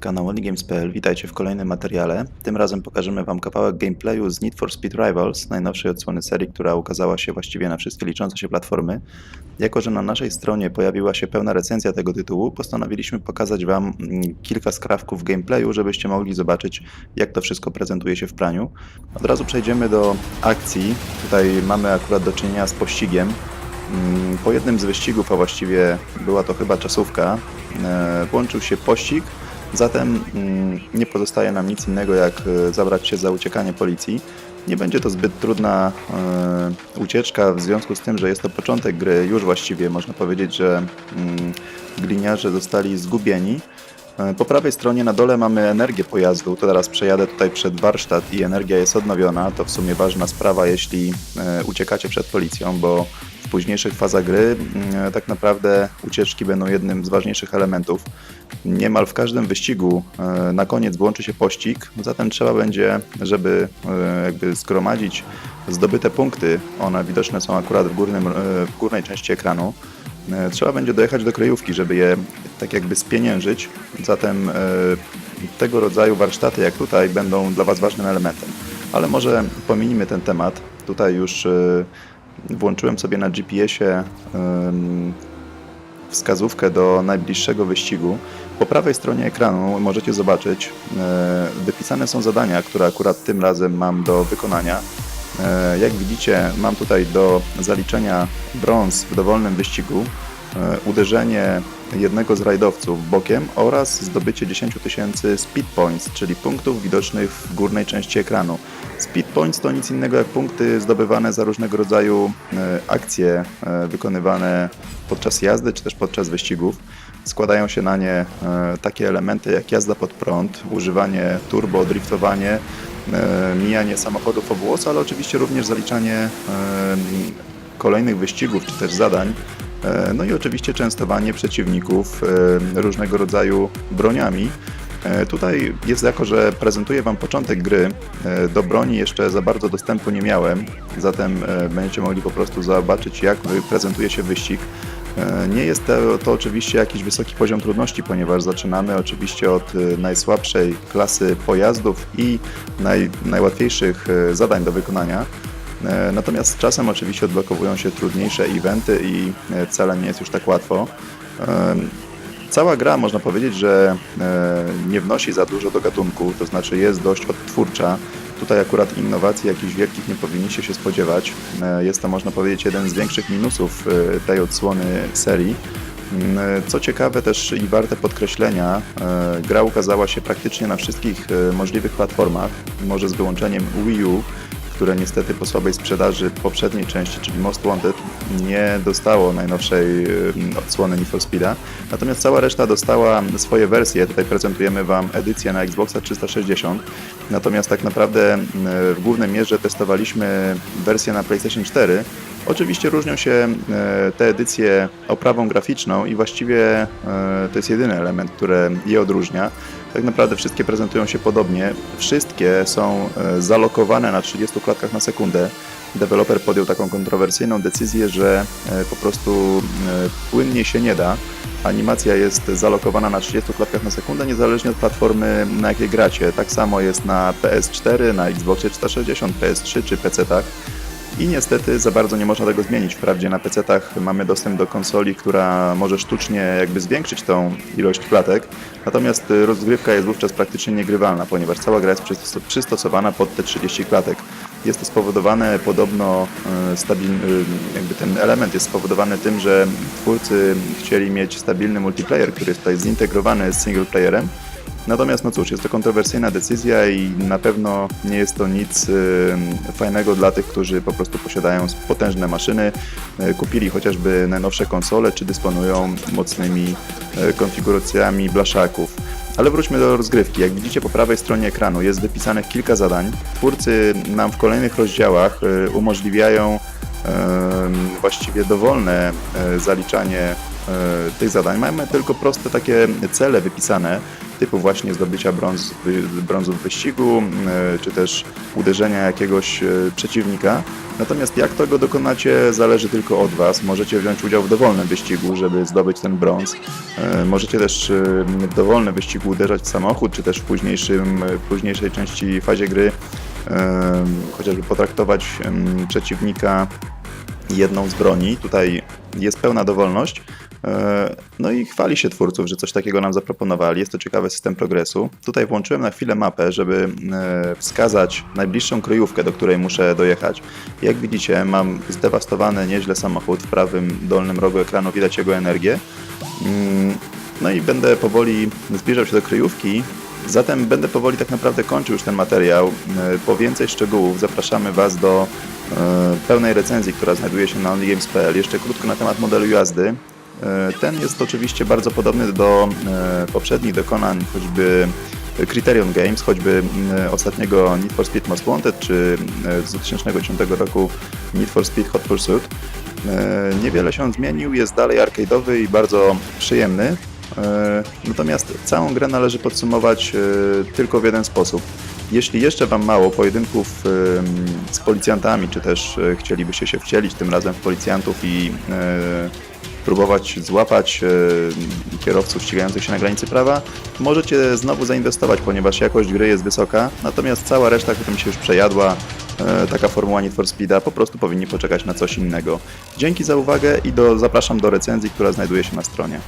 kanał OnlyGames.pl. Witajcie w kolejnym materiale. Tym razem pokażemy Wam kawałek gameplayu z Need for Speed Rivals, najnowszej odsłony serii, która ukazała się właściwie na wszystkie liczące się platformy. Jako, że na naszej stronie pojawiła się pełna recenzja tego tytułu, postanowiliśmy pokazać Wam mm, kilka skrawków gameplayu, żebyście mogli zobaczyć, jak to wszystko prezentuje się w praniu. Od razu przejdziemy do akcji. Tutaj mamy akurat do czynienia z pościgiem. Mm, Po jednym z wyścigów, a właściwie była to chyba czasówka, e, włączył się pościg, zatem mm, nie pozostaje nam nic innego jak e, zabrać się za uciekanie policji. Nie będzie to zbyt trudna e, ucieczka w związku z tym, że jest to początek gry, już właściwie można powiedzieć, że mm, gliniarze zostali zgubieni. E, Po prawej stronie na dole mamy energię pojazdu. To teraz przejadę tutaj przed warsztat i energia jest odnowiona. To w sumie ważna sprawa, jeśli uciekacie przed policją, bo w późniejszych fazach gry mm, tak naprawdę ucieczki będą jednym z ważniejszych elementów. Niemal w każdym wyścigu e, na koniec włączy się pościg, zatem trzeba będzie, żeby e, jakby zgromadzić zdobyte punkty, one widoczne są akurat w, górnym, e, w górnej części ekranu, Trzeba będzie dojechać do kryjówki, żeby je tak jakby spieniężyć. Zatem tego rodzaju warsztaty jak tutaj będą dla Was ważnym elementem. Ale może pominimy ten temat. Tutaj już włączyłem sobie na GPS-ie wskazówkę do najbliższego wyścigu. Po prawej stronie ekranu możecie zobaczyć, e, wypisane są zadania, które akurat tym razem mam do wykonania. E, Jak widzicie, mam tutaj do zaliczenia brąz w dowolnym wyścigu, e, uderzenie jednego z rajdowców bokiem oraz zdobycie 10 tysięcy speed points, czyli punktów widocznych w górnej części ekranu. Speed points to nic innego jak punkty zdobywane za różnego rodzaju e, akcje e, wykonywane podczas jazdy czy też podczas wyścigów. Składają się na nie e, takie elementy jak jazda pod prąd, używanie turbo, driftowanie, mijanie samochodów o włos, ale oczywiście również zaliczanie kolejnych wyścigów czy też zadań. No i oczywiście częstowanie przeciwników różnego rodzaju broniami. E, Tutaj jest jako, że prezentuję Wam początek gry. e, Do broni jeszcze za bardzo dostępu nie miałem, zatem e, będziecie mogli po prostu zobaczyć, jak prezentuje się wyścig. Nie jest to, to oczywiście jakiś wysoki poziom trudności, ponieważ zaczynamy oczywiście od najsłabszej klasy pojazdów i naj, najłatwiejszych zadań do wykonania. Natomiast z czasem oczywiście odblokowują się trudniejsze eventy i wcale nie jest już tak łatwo. Cała gra można powiedzieć, że e, nie wnosi za dużo do gatunku, to znaczy jest dość odtwórcza. Tutaj akurat innowacji jakichś wielkich nie powinniście się spodziewać. E, Jest to można powiedzieć jeden z większych minusów e, tej odsłony serii. Mm, Co ciekawe też i warte podkreślenia, gra ukazała się praktycznie na wszystkich możliwych platformach, może z wyłączeniem Wii U, które niestety po słabej sprzedaży poprzedniej części, czyli Most Wanted, nie dostało najnowszej odsłony Need for Speeda. Natomiast cała reszta dostała swoje wersje. Tutaj prezentujemy Wam edycję na Xboxa 360. Natomiast tak naprawdę w głównej mierze testowaliśmy wersję na PlayStation 4. Oczywiście różnią się y, te edycje oprawą graficzną i właściwie y, to jest jedyny element, który je odróżnia. Tak naprawdę wszystkie prezentują się podobnie. Wszystkie są e, zalokowane na 30 klatkach na sekundę. Deweloper podjął taką kontrowersyjną decyzję, że e, po prostu e, płynnie się nie da. Animacja jest zalokowana na 30 klatkach na sekundę, niezależnie od platformy, na jakiej gracie. Tak samo jest na PS4, na Xboxie 360, PS3 czy PC-tach. I niestety za bardzo nie można tego zmienić. Wprawdzie na PC-tach mamy dostęp do konsoli, która może sztucznie jakby zwiększyć tą ilość klatek, natomiast rozgrywka jest wówczas praktycznie niegrywalna, ponieważ cała gra jest przystos- przystosowana pod te 30 klatek. Jest to spowodowane podobno stabilny, y, jakby ten element jest spowodowany tym, że twórcy chcieli mieć stabilny multiplayer, który jest tutaj zintegrowany z single playerem, Natomiast no cóż, jest to kontrowersyjna decyzja i na pewno nie jest to nic fajnego dla tych, którzy po prostu posiadają potężne maszyny, y, kupili chociażby najnowsze konsole, czy dysponują mocnymi y, konfiguracjami blaszaków. Ale wróćmy do rozgrywki. Jak widzicie po prawej stronie ekranu jest wypisanych kilka zadań. Twórcy nam w kolejnych rozdziałach y, umożliwiają właściwie dowolne e, zaliczanie e, tych zadań. Mamy tylko proste takie cele wypisane. Typu właśnie zdobycia brąz, brązu w wyścigu, e, czy też uderzenia jakiegoś e, przeciwnika. Natomiast jak tego dokonacie, zależy tylko od Was. Możecie wziąć udział w dowolnym wyścigu, żeby zdobyć ten brąz. E, Możecie też w dowolnym wyścigu uderzać w samochód, czy też w, późniejszym, w późniejszej części fazie gry chociażby potraktować przeciwnika jedną z broni. Tutaj jest pełna dowolność. E, No i chwali się twórców, że coś takiego nam zaproponowali. Jest to ciekawy system progresu. Tutaj włączyłem na chwilę mapę, żeby e, wskazać najbliższą kryjówkę, do której muszę dojechać. Jak widzicie, mam zdewastowany nieźle samochód. W prawym dolnym rogu ekranu widać jego energię. Mm, No i będę powoli zbliżał się do kryjówki. Zatem będę powoli tak naprawdę kończył już ten materiał. E, Po więcej szczegółów zapraszamy Was do pełnej recenzji, która znajduje się na onlygames.pl. Jeszcze krótko na temat modelu jazdy. E, Ten jest oczywiście bardzo podobny do e, poprzednich dokonań, choćby Criterion Games, choćby e, ostatniego Need for Speed Most Wanted, czy z 2010 roku Need for Speed Hot Pursuit. Niewiele się on zmienił, jest dalej arcade'owy i bardzo przyjemny. Natomiast całą grę należy podsumować tylko w jeden sposób. Jeśli jeszcze Wam mało pojedynków z policjantami, czy też chcielibyście się wcielić tym razem w policjantów i próbować złapać e, kierowców ścigających się na granicy prawa, możecie znowu zainwestować, ponieważ jakość gry jest wysoka, natomiast cała reszta, która mi się już przejadła, e, taka formuła Need for Speeda, po prostu powinni poczekać na coś innego. Dzięki za uwagę i do, zapraszam do recenzji, która znajduje się na stronie.